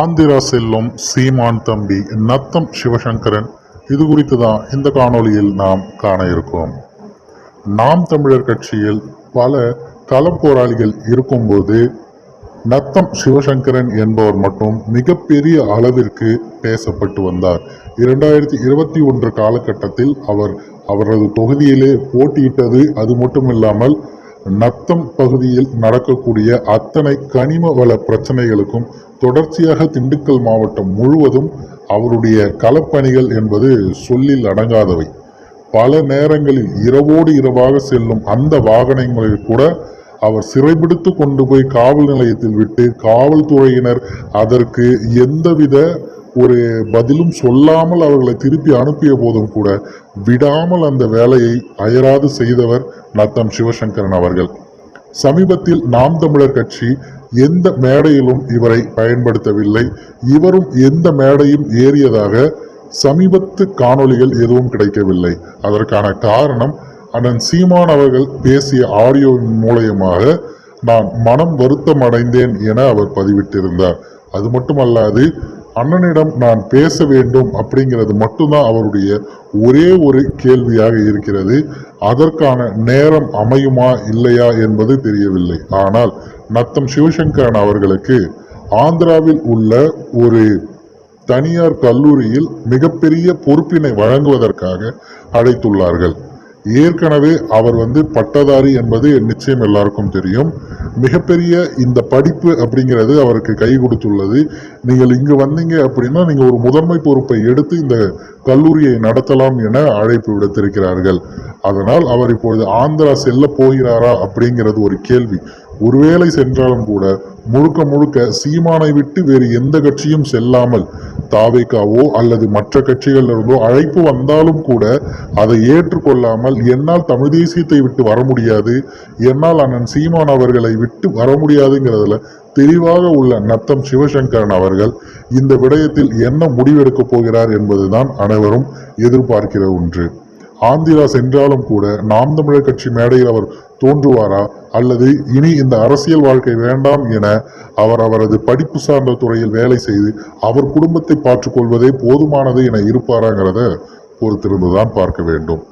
ஆந்திரா செல்லும் சீமான் தம்பி நத்தம் சிவசங்கரன் இது குறித்து தான் இந்த காணொளியில் நாம் காண இருக்கோம். நாம் தமிழர் கட்சியில் பல களப்போராளிகள் இருக்கும்போது நத்தம் சிவசங்கரன் என்பவர் மட்டும் மிகப்பெரிய அளவிற்கு பேசப்பட்டு வந்தார். இரண்டாயிரத்தி இருபத்தி ஒன்று காலகட்டத்தில் அவர் அவரது தொகுதியிலே போட்டியிட்டது அது மட்டுமில்லாமல் நத்தம் பகுதியில் நடக்கக்கூடிய அத்தனை கனிம வள பிரச்சனைகளுக்கும் தொடர்ச்சியாக திண்டுக்கல் மாவட்டம் முழுவதும் அவருடைய களப்பணிகள் என்பது சொல்லில் அடங்காதவை. பல நேரங்களில் இரவோடு இரவாக செல்லும் அந்த வாகனங்களில் கூட அவர் சிறைபிடித்து கொண்டு போய் காவல் நிலையத்தில் விட்டு காவல்துறையினர் அதற்கு எந்தவித ஒரு பதிலும் சொல்லாமல் அவர்களை திருப்பி அனுப்பிய போதும் கூட விடாமல் அந்த வேலையை அயராது செய்தவர் நத்தம் சிவசங்கரன் அவர்கள். சமீபத்தில் நாம் தமிழர் கட்சி எந்த மேடையிலும் இவரை பயன்படுத்தவில்லை. இவரும் எந்த மேடையும் ஏறியதாக சமீபத்து காணொளிகள் எதுவும் கிடைக்கவில்லை. அதற்கான காரணம் அண்ணன் சீமான் அவர்கள் பேசிய ஆடியோவின் மூலயமாக நான் மனம் வருத்தம் அடைந்தேன் என அவர் பதிவிட்டிருந்தார். அது மட்டுமல்லாது அண்ணனிடம் நான் பேச வேண்டும் அப்படிங்கிறது மட்டும்தான் அவருடைய ஒரே ஒரு கேள்வியாக இருக்கிறது. அதற்கான நேரம் அமையுமா இல்லையா என்பது தெரியவில்லை. ஆனால் நத்தம் சிவசங்கரன் அவர்களுக்கு ஆந்திராவில் உள்ள ஒரு தனியார் கல்லூரியில் மிகப்பெரிய பொறுப்பினை வழங்குவதற்காக அழைத்துள்ளார்கள். ஏற்கனவே அவர் வந்து பட்டதாரி என்பது நிச்சயம் எல்லாருக்கும் தெரியும். மிகப்பெரிய இந்த படிப்பு அப்படிங்கிறது அவருக்கு கை கொடுத்துள்ளது. நீங்கள் இங்கு வந்தீங்க அப்படின்னா நீங்கள் ஒரு முதன்மை பொறுப்பை எடுத்து இந்த கல்லூரியை நடத்தலாம் என அழைப்பு விடுத்திருக்கிறார்கள். அதனால் அவர் இப்பொழுது ஆந்திரா செல்ல போகிறாரா அப்படிங்கிறது ஒரு கேள்வி. ஒருவேளை சென்றாலும் கூட முழுக்க முழுக்க சீமானை விட்டு வேறு எந்த கட்சியும் செல்லாமல் தாவேக்காவோ அல்லது மற்ற கட்சிகளிலிருந்தோ அழைப்பு வந்தாலும் கூட அதை ஏற்றுக்கொள்ளாமல் என்னால் தமிழ் தேசியத்தை விட்டு வர முடியாது என்னால் அண்ணன் சீமான் அவர்களை விட்டு வர முடியாதுங்கிறதுல தெளிவாக உள்ள நத்தம் சிவசங்கரன் அவர்கள் இந்த விடயத்தில் என்ன முடிவெடுக்கப் போகிறார் என்பதுதான் அனைவரும் எதிர்பார்க்கிற ஒன்று. ஆந்திரா சென்றாலும் கூட நாம் தமிழர் கட்சி மேடையில் அவர் தோன்றுவாரா? அல்லது இனி இந்த அரசியல் வாழ்க்கை வேண்டாம் என அவர் அவரது படிப்பு சார்ந்த துறையில் வேலை செய்து அவர் குடும்பத்தை பார்த்துக்கொள்வதே போதுமானது என இருப்பாராங்கிறத பொறுத்திருந்துதான் பார்க்க வேண்டும்.